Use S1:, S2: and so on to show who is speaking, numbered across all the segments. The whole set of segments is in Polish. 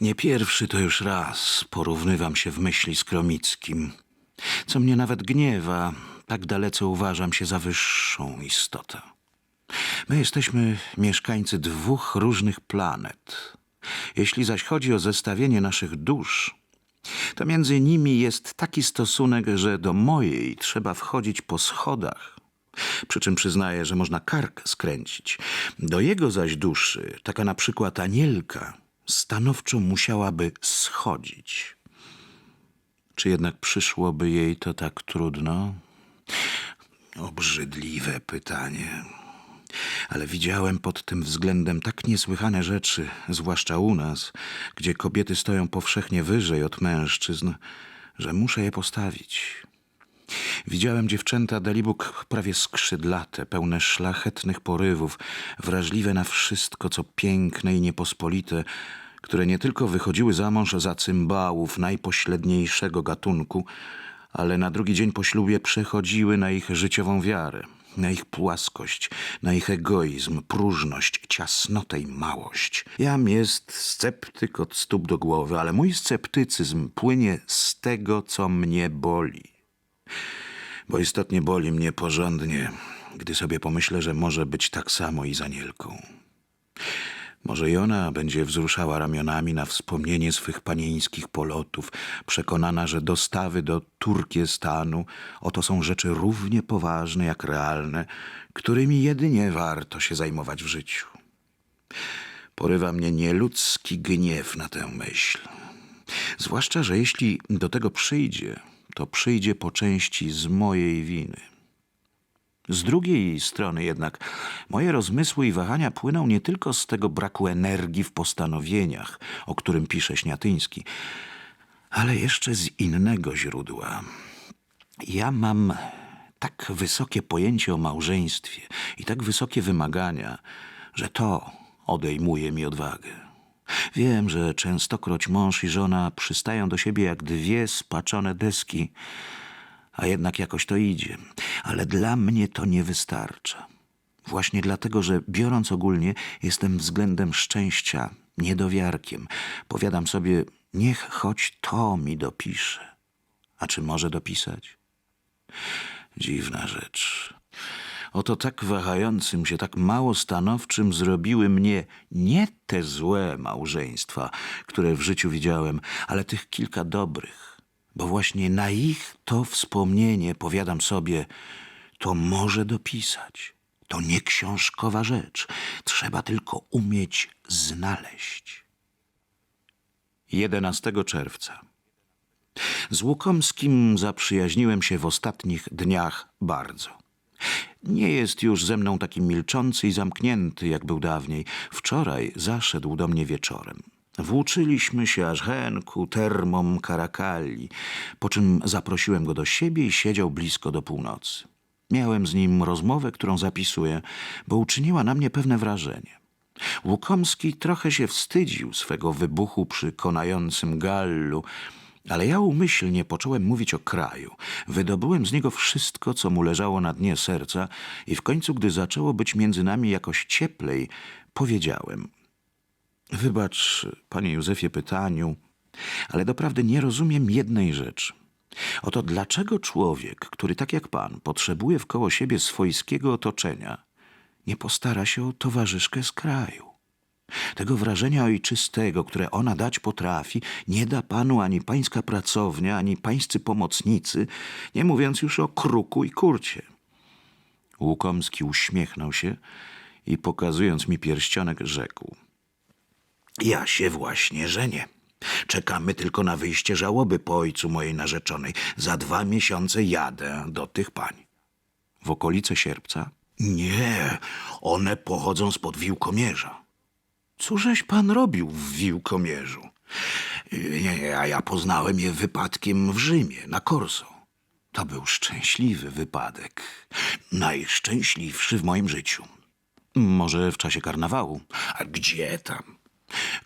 S1: Nie pierwszy to już raz porównywam się w myśli z Kromickim, co mnie nawet gniewa, tak dalece uważam się za wyższą istotę. My jesteśmy mieszkańcy dwóch różnych planet. Jeśli zaś chodzi o zestawienie naszych dusz, to między nimi jest taki stosunek, że do mojej trzeba wchodzić po schodach. Przy czym przyznaję, że można kark skręcić. Do jego zaś duszy, taka na przykład anielka, stanowczo musiałaby schodzić. Czy jednak przyszłoby jej to tak trudno? Obrzydliwe pytanie. Ale widziałem pod tym względem tak niesłychane rzeczy, zwłaszcza u nas, gdzie kobiety stoją powszechnie wyżej od mężczyzn, że muszę je postawić. Widziałem dziewczęta Dalibóg prawie skrzydlate, pełne szlachetnych porywów, wrażliwe na wszystko, co piękne i niepospolite, które nie tylko wychodziły za mąż za cymbałów najpośledniejszego gatunku, ale na drugi dzień po ślubie przechodziły na ich życiową wiarę, na ich płaskość, na ich egoizm, próżność, ciasnotę i małość. Jam jest sceptyk od stóp do głowy, ale mój sceptycyzm płynie z tego, co mnie boli bo istotnie boli mnie porządnie, gdy sobie pomyślę, że może być tak samo i z Anielką. Może i ona będzie wzruszała ramionami na wspomnienie swych panieńskich polotów, przekonana, że dostawy do Turkiestanu oto są rzeczy równie poważne jak realne, którymi jedynie warto się zajmować w życiu. Porywa mnie nieludzki gniew na tę myśl. Zwłaszcza, że jeśli do tego przyjdzie, to przyjdzie po części z mojej winy. Z drugiej strony jednak moje rozmysły i wahania płyną nie tylko z tego braku energii w postanowieniach, o którym pisze Śniatyński, ale jeszcze z innego źródła. Ja mam tak wysokie pojęcie o małżeństwie i tak wysokie wymagania, że to odejmuje mi odwagę. Wiem, że częstokroć mąż i żona przystają do siebie jak dwie spaczone deski, a jednak jakoś to idzie. Ale dla mnie to nie wystarcza. Właśnie dlatego, że biorąc ogólnie, jestem względem szczęścia niedowiarkiem. Powiadam sobie, niech choć to mi dopisze. A czy może dopisać? Dziwna rzecz. Oto tak wahającym się, tak mało stanowczym zrobiły mnie nie te złe małżeństwa, które w życiu widziałem, ale tych kilka dobrych. Bo właśnie na ich to wspomnienie, powiadam sobie, to może dopisać. To nie książkowa rzecz. Trzeba tylko umieć znaleźć. 11 czerwca. Z Łukomskim zaprzyjaźniłem się w ostatnich dniach bardzo. Nie jest już ze mną taki milczący i zamknięty, jak był dawniej. Wczoraj zaszedł do mnie wieczorem. Włóczyliśmy się aż henku, termom, karakali, po czym zaprosiłem go do siebie i siedział blisko do północy. Miałem z nim rozmowę, którą zapisuję, bo uczyniła na mnie pewne wrażenie. Łukomski trochę się wstydził swego wybuchu przy konającym gallu, ale ja umyślnie począłem mówić o kraju. Wydobyłem z niego wszystko, co mu leżało na dnie serca i w końcu, gdy zaczęło być między nami jakoś cieplej, powiedziałem. Wybacz, panie Józefie, pytaniu, ale doprawdy nie rozumiem jednej rzeczy. Oto dlaczego człowiek, który tak jak pan potrzebuje wkoło siebie swojskiego otoczenia, nie postara się o towarzyszkę z kraju? Tego wrażenia ojczystego, które ona dać potrafi, nie da panu ani pańska pracownia, ani pańscy pomocnicy, nie mówiąc już o kruku i kurcie. Łukomski uśmiechnął się i pokazując mi pierścionek, rzekł. Ja się właśnie żenię. Czekamy tylko na wyjście żałoby po ojcu mojej narzeczonej. Za dwa miesiące jadę do tych pań. W okolice sierpca? Nie, one pochodzą spod Wiłkomierza. Cóżeś pan robił w Wiłkomierzu? Nie, nie, a ja poznałem je wypadkiem w Rzymie, na Korso. To był szczęśliwy wypadek. Najszczęśliwszy w moim życiu. Może w czasie karnawału? A gdzie tam?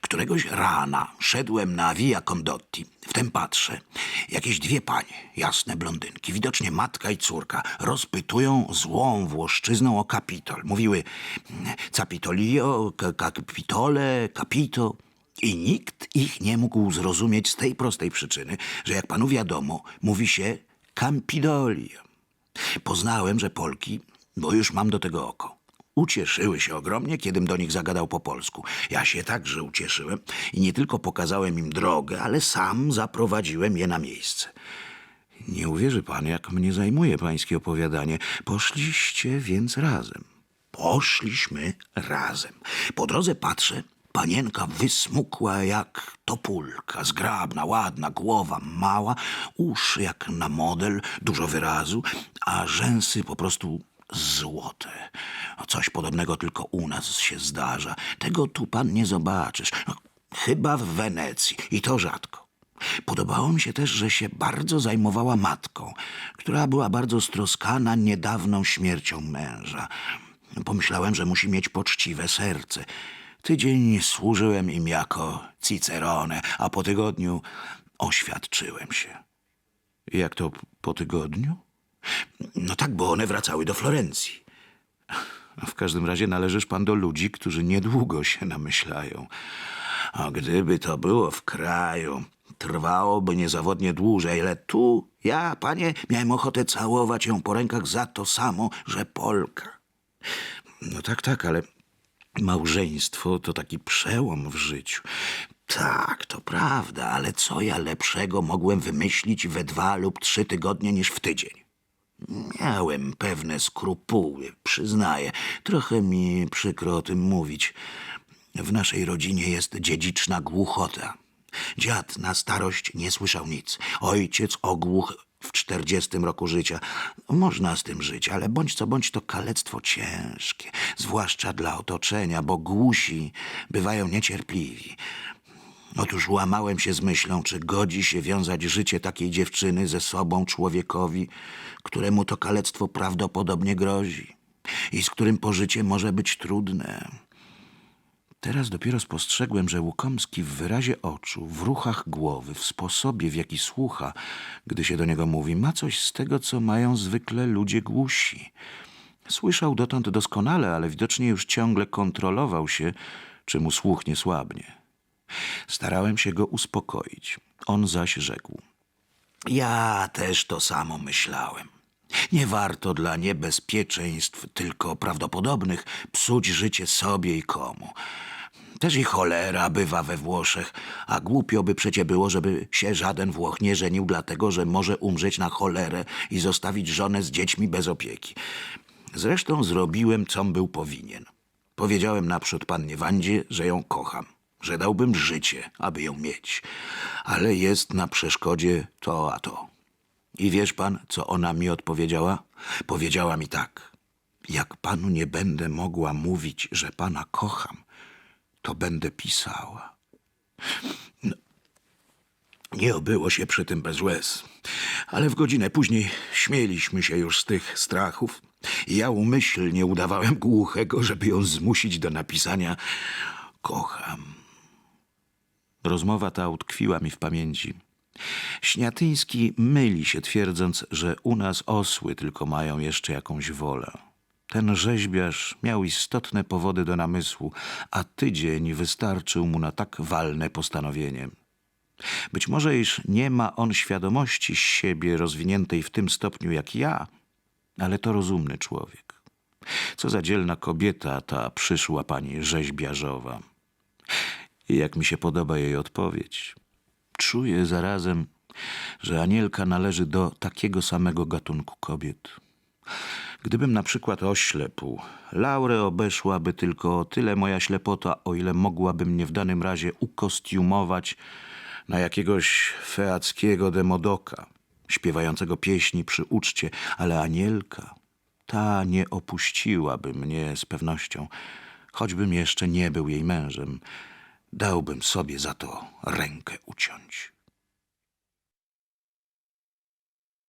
S1: Któregoś rana szedłem na Via Condotti. Wtem patrzę. Jakieś dwie panie, jasne blondynki, widocznie matka i córka, rozpytują złą włoszczyzną o kapitol. Mówiły capitolio, ka- capitole, capito. I nikt ich nie mógł zrozumieć z tej prostej przyczyny, że jak panu wiadomo, mówi się Campidolia. Poznałem, że Polki, bo już mam do tego oko, ucieszyły się ogromnie, kiedym do nich zagadał po polsku. Ja się także ucieszyłem i nie tylko pokazałem im drogę, ale sam zaprowadziłem je na miejsce. Nie uwierzy pan, jak mnie zajmuje pańskie opowiadanie. Poszliście więc razem. Poszliśmy razem. Po drodze patrzę, panienka wysmukła jak topulka, zgrabna, ładna, głowa mała, uszy jak na model, dużo wyrazu, a rzęsy po prostu złote. Coś podobnego tylko u nas się zdarza. Tego tu pan nie zobaczysz. No, chyba w Wenecji i to rzadko. Podobało mi się też, że się bardzo zajmowała matką, która była bardzo stroskana niedawną śmiercią męża. Pomyślałem, że musi mieć poczciwe serce. Tydzień służyłem im jako Cicerone, a po tygodniu oświadczyłem się. Jak to po tygodniu? No tak, bo one wracały do Florencji. W każdym razie należysz pan do ludzi, którzy niedługo się namyślają. A gdyby to było w kraju, trwałoby niezawodnie dłużej, ale tu ja, panie, miałem ochotę całować ją po rękach za to samo, że Polka. No tak, tak, ale małżeństwo to taki przełom w życiu. Tak, to prawda, ale co ja lepszego mogłem wymyślić we dwa lub trzy tygodnie niż w tydzień? Miałem pewne skrupuły, przyznaję. Trochę mi przykro o tym mówić. W naszej rodzinie jest dziedziczna głuchota. Dziad na starość nie słyszał nic. Ojciec ogłuch w czterdziestym roku życia. Można z tym żyć, ale bądź co bądź to kalectwo ciężkie, zwłaszcza dla otoczenia, bo głusi bywają niecierpliwi. Otóż łamałem się z myślą, czy godzi się wiązać życie takiej dziewczyny ze sobą człowiekowi, któremu to kalectwo prawdopodobnie grozi i z którym pożycie może być trudne. Teraz dopiero spostrzegłem, że Łukomski w wyrazie oczu, w ruchach głowy, w sposobie, w jaki słucha, gdy się do niego mówi, ma coś z tego, co mają zwykle ludzie głusi. Słyszał dotąd doskonale, ale widocznie już ciągle kontrolował się, czy mu słuch nie słabnie. Starałem się go uspokoić. On zaś rzekł. Ja też to samo myślałem. Nie warto dla niebezpieczeństw, tylko prawdopodobnych, psuć życie sobie i komu. Też i cholera bywa we Włoszech, a głupio by przecie było, żeby się żaden Włoch nie żenił, dlatego że może umrzeć na cholerę i zostawić żonę z dziećmi bez opieki. Zresztą zrobiłem, com był powinien. Powiedziałem naprzód pannie Wandzie, że ją kocham, że dałbym życie, aby ją mieć, ale jest na przeszkodzie to a to. I wiesz pan, co ona mi odpowiedziała? Powiedziała mi tak. Jak panu nie będę mogła mówić, że pana kocham, to będę pisała. No, nie obyło się przy tym bez łez, ale w godzinę później śmieliśmy się już z tych strachów. Ja umyślnie udawałem głuchego, żeby ją zmusić do napisania kocham. Rozmowa ta utkwiła mi w pamięci. Śniatyński myli się twierdząc, że u nas osły tylko mają jeszcze jakąś wolę. Ten rzeźbiarz miał istotne powody do namysłu, a tydzień wystarczył mu na tak walne postanowienie. Być może, iż nie ma on świadomości siebie rozwiniętej w tym stopniu jak ja, ale to rozumny człowiek. Co za dzielna kobieta ta przyszła pani rzeźbiarzowa. Jak mi się podoba jej odpowiedź. Czuję zarazem, że Anielka należy do takiego samego gatunku kobiet. Gdybym na przykład oślepł, Laurę obeszłaby tylko o tyle moja ślepota, o ile mogłaby mnie w danym razie ukostiumować na jakiegoś feackiego demodoka, śpiewającego pieśni przy uczcie, ale Anielka, ta nie opuściłaby mnie z pewnością, choćbym jeszcze nie był jej mężem. Dałbym sobie za to rękę uciąć.